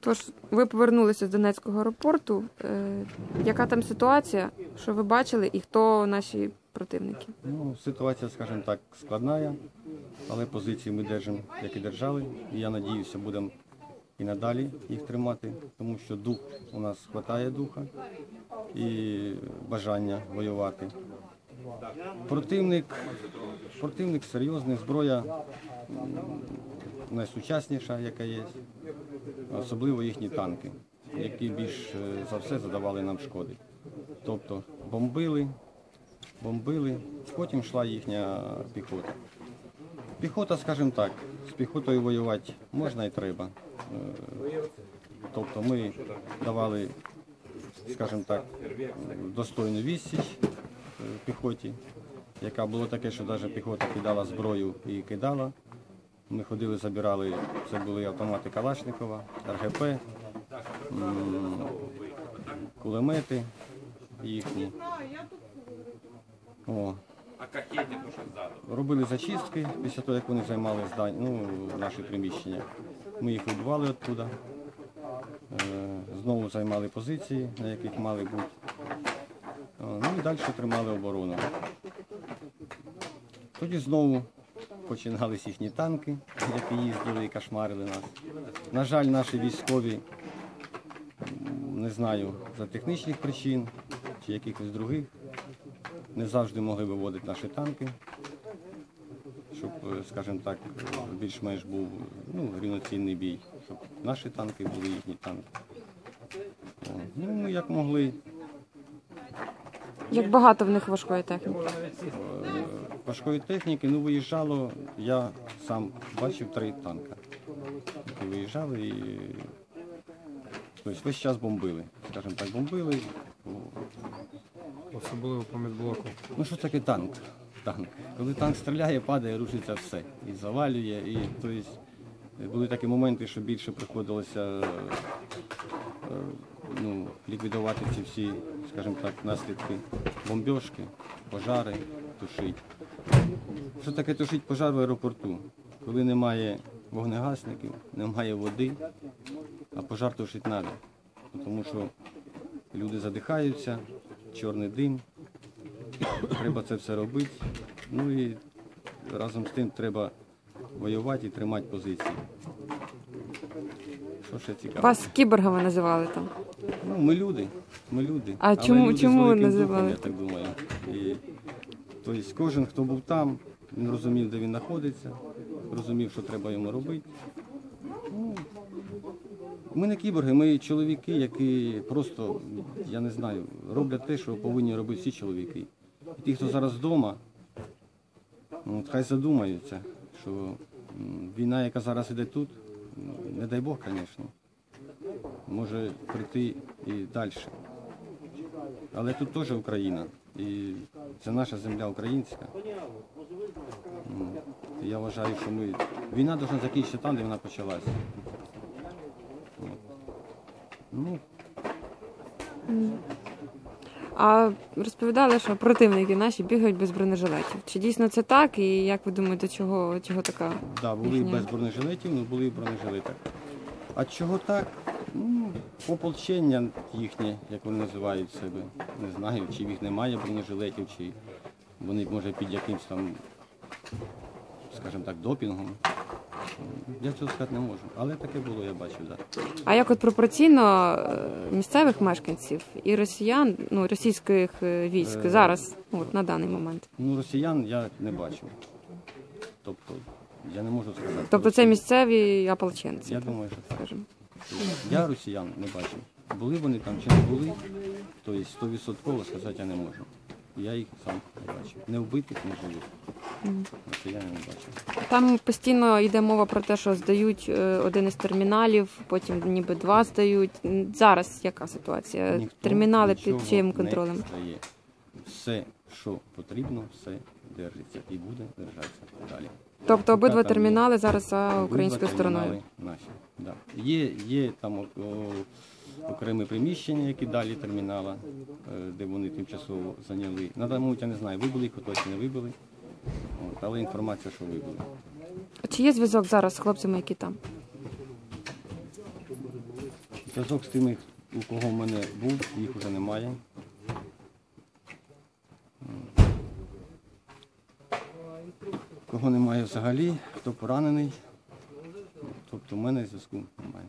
Тож ви повернулися з Донецького аеропорту. Е, яка там ситуація? Що ви бачили, і хто наші противники? Ну, ситуація, скажімо так, складна, але позиції ми держимо, як і держали. І я надіюся, будемо і надалі їх тримати, тому що дух у нас вистачає духа і бажання воювати. Противник, противник серйозний, зброя найсучасніша, яка є, особливо їхні танки, які більш е, за все задавали нам шкоди. Тобто бомбили, бомбили, потім йшла їхня піхота. Піхота, скажімо так, з піхотою воювати можна і треба. Е, Тобто ми давали, скажімо так, достойну відсіч е, піхоті, яка було таке, що навіть піхота кидала зброю і кидала. Ми ходили, забирали, це були автомати Калашникова, РГП, кулемети їхні. О. Робили зачистки після того, як вони займали здання, ну, наші приміщення. Ми їх вибивали оттуда. Е, Знову займали позиції, на яких мали бути. Ну і далі тримали оборону. Тоді знову починались їхні танки, які їздили і кошмарили нас. На жаль, наші військові, не знаю, за технічних причин чи якихось других, не завжди могли виводити наші танки, щоб, е, скажімо так, більш-менш був ну, рівноцінний бій, щоб наші танки були їхні танки. Ну, ми як могли. Як багато в них важкої техніки? Важкої техніки, ну виїжджало, я сам бачив три танка, які виїжджали і тобто, весь час бомбили. Скажімо так, бомбили. Особливо по медблоку. Ну що таке танк? Танк. Коли танк стріляє, падає, рушиться все. І завалює. І, тобто, були такі моменти, що більше приходилося е, ну, ліквідувати ці всі, скажімо так, наслідки бомбьошки, пожари, тушити. Що таке тушить пожар в аеропорту? Коли немає вогнегасників, немає води, а пожар тушити треба. Тому що люди задихаються, чорний дим, треба це все робити. Ну і разом з тим треба воювати і тримати позиції. Що ще цікаво? Вас кіборгами називали там. Ну, ми люди. Ми люди. А Але чому- люди з чому ви великим називали? духом, я так думаю. І, тобто кожен, хто був там, він розумів, де він знаходиться, розумів, що треба йому робити. Ну, ми не кіборги, ми чоловіки, які просто, я не знаю, роблять те, що повинні робити всі чоловіки. І ті, хто зараз вдома, ну, от хай задумаються, що війна, яка зараз іде тут, ну, не дай Бог, звісно, може прийти і далі. Але тут теж Україна. І це наша земля українська. Я вважаю, що ми. Війна повинна закінчитися там, де вона почалася. Ну, А розповідали, що противники наші бігають без бронежилетів. Чи дійсно це так? І як ви думаєте, чого, чого така? да, були Їхня. без бронежилетів, але були і в бронежилетах. А чого так? Ну, ополчення їхнє, як вони називають себе. Не знаю, чи в їх немає бронежилетів, чи вони, може, під якимсь там, скажімо так, допінгом. Я цього сказати не можу. Але таке було, я бачив, так. Да. А як от пропорційно е, місцевих мешканців і росіян, ну російських е, військ Е. зараз, от на даний момент? Ну, росіян я не бачив. Тобто, я не можу сказати. Тобто це місцеві ополченці, Я думаю, що так. скажімо. Я росіян не бачив. Були вони там чи не були, тобто стовідсотково сказати я не можу. Я їх сам не бачив. Не вбитих, не живих. Я не бачив. Там постійно йде мова про те, що здають е, один із терміналів, потім ніби два здають. Зараз яка ситуація? Ніхто Термінали нічого під чиїм не контролем? здає. Все, що потрібно, все держиться і буде держатися далі. Тобто обидва термінали зараз за українською стороною. Наші, да. Є, є там о, о, окремі приміщення, які далі термінала, е, де вони тимчасово зайняли. На даний момент я не знаю, вибили їх хтось не вибили. От, але інформація, що вибили. Чи є зв'язок зараз з хлопцями, які там? Зв'язок з тими, у кого в мене був, їх вже немає. Кого немає взагалі, хто поранений. Тобто в мене зв'язку немає.